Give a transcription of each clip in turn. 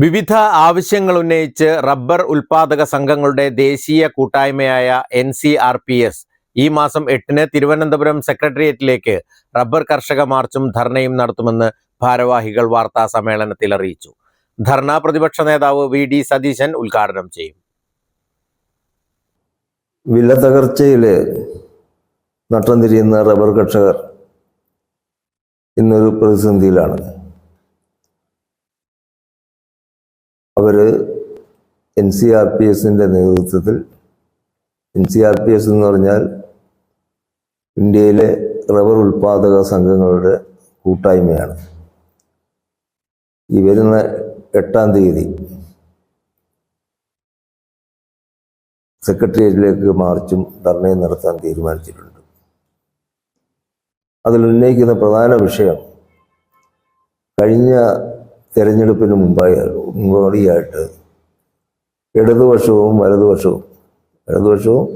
വിവിധ ആവശ്യങ്ങൾ ഉന്നയിച്ച് റബ്ബർ ഉൽപാദക സംഘങ്ങളുടെ ദേശീയ കൂട്ടായ്മയായ N C R P S ഈ മാസം എട്ടിന് തിരുവനന്തപുരം സെക്രട്ടേറിയറ്റിലേക്ക് റബ്ബർ കർഷക മാർച്ചും ധർണയും നടത്തുമെന്ന് ഭാരവാഹികൾ വാർത്താ സമ്മേളനത്തിൽ അറിയിച്ചു. ധർണ പ്രതിപക്ഷ നേതാവ് വി ഡി സതീശൻ ഉദ്ഘാടനം ചെയ്യും. വില തകർച്ചയിൽ നട്ടം തിരിയുന്ന റബ്ബർ കർഷകർ ഇന്നൊരു പ്രതിസന്ധിയിലാണ് അവർ എൻ സി ആർ പി എസിന്റെ നേതൃത്വത്തിൽ N C R P S എന്ന് പറഞ്ഞാൽ ഇന്ത്യയിലെ റബ്ബർ ഉൽപാദക സംഘങ്ങളുടെ കൂട്ടായ്മയാണ്. ഈ വരുന്ന എട്ടാം തീയതി സെക്രട്ടേറിയറ്റിലേക്ക് മാർച്ചും ധർണയും നടത്താൻ തീരുമാനിച്ചിട്ടുണ്ട്. അതിൽ ഉന്നയിക്കുന്ന പ്രധാന വിഷയം കഴിഞ്ഞ തെരഞ്ഞെടുപ്പിന് മുമ്പായി മുമ്പോടിയായിട്ട് ഇടതുപക്ഷവും വലതുപക്ഷവും ഇടതുപക്ഷവും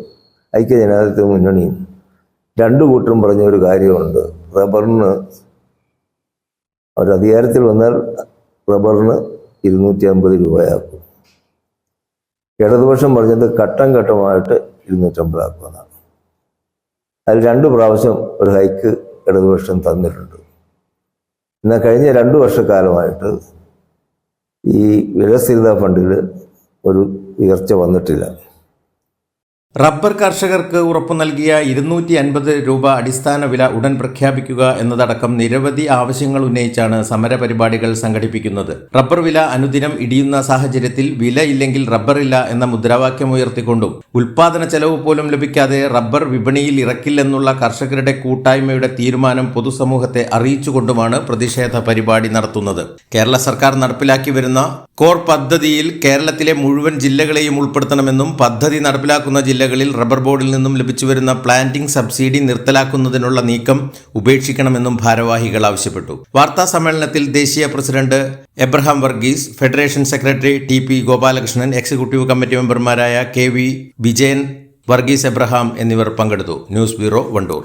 ഐക്യജനാധിപത്യ മുന്നണിയും രണ്ടു കൂട്ടരും പറഞ്ഞ ഒരു കാര്യമുണ്ട്. റബ്ബറിന് അവർ വന്നാൽ റബ്ബറിന് ഇരുന്നൂറ്റി അമ്പത് രൂപയാക്കും. ഇടതുപക്ഷം പറഞ്ഞത് ഘട്ടം ഘട്ടമായിട്ട് ഇരുന്നൂറ്റമ്പതാക്കുമെന്നാണ്. അതിൽ രണ്ട് പ്രാവശ്യം ഒരു ഹൈക്ക് ഇടതുപക്ഷം തന്നിട്ടുണ്ട്. എന്നാൽ കഴിഞ്ഞ രണ്ടു വർഷക്കാലമായിട്ട് ഈ വിലസ്ഥിരതാ ഫണ്ടിൽ ഒരു ഉയർച്ച വന്നിട്ടില്ല. റബ്ബർ കർഷകർക്ക് ഉറപ്പു നൽകിയ ഇരുന്നൂറ്റി അൻപത് രൂപ അടിസ്ഥാന വില ഉടൻ പ്രഖ്യാപിക്കുക എന്നതടക്കം നിരവധി ആവശ്യങ്ങൾ ഉന്നയിച്ചാണ് സമരപരിപാടികൾ സംഘടിപ്പിക്കുന്നത്. റബ്ബർ വില അനുദിനം ഇടിയുന്ന സാഹചര്യത്തിൽ വില ഇല്ലെങ്കിൽ റബ്ബറില്ല എന്ന മുദ്രാവാക്യം ഉയർത്തിക്കൊണ്ടും. ഉൽപാദന ചെലവ് പോലും ലഭിക്കാതെ റബ്ബർ വിപണിയിൽ ഇറക്കില്ലെന്നുള്ള കർഷകരുടെ കൂട്ടായ്മയുടെ തീരുമാനം പൊതുസമൂഹത്തെ അറിയിച്ചുകൊണ്ടുമാണ് പ്രതിഷേധ പരിപാടി നടത്തുന്നത്. കേരള സർക്കാർ നടപ്പിലാക്കി വരുന്ന കോർ പദ്ധതിയിൽ കേരളത്തിലെ മുഴുവൻ ജില്ലകളെയും ഉൾപ്പെടുത്തണമെന്നും പദ്ധതി നടപ്പിലാക്കുന്ന ജില്ലകളിൽ റബ്ബർ ബോർഡിൽ നിന്നും ലഭിച്ചുവരുന്ന പ്ലാന്റിംഗ് സബ്സിഡി നിർത്തലാക്കുന്നതിനുള്ള നീക്കം ഉപേക്ഷിക്കണമെന്നും ഭാരവാഹികൾ ആവശ്യപ്പെട്ടു. വാർത്താ സമ്മേളനത്തിൽ ദേശീയ president Abraham Varghese federation secretary T P Gopalakrishnan executive committee മെമ്പർമാരായ കെ വി വിജയൻ വർഗീസ് എബ്രഹാം എന്നിവർ പങ്കെടുത്തു. News bureau Wandoor.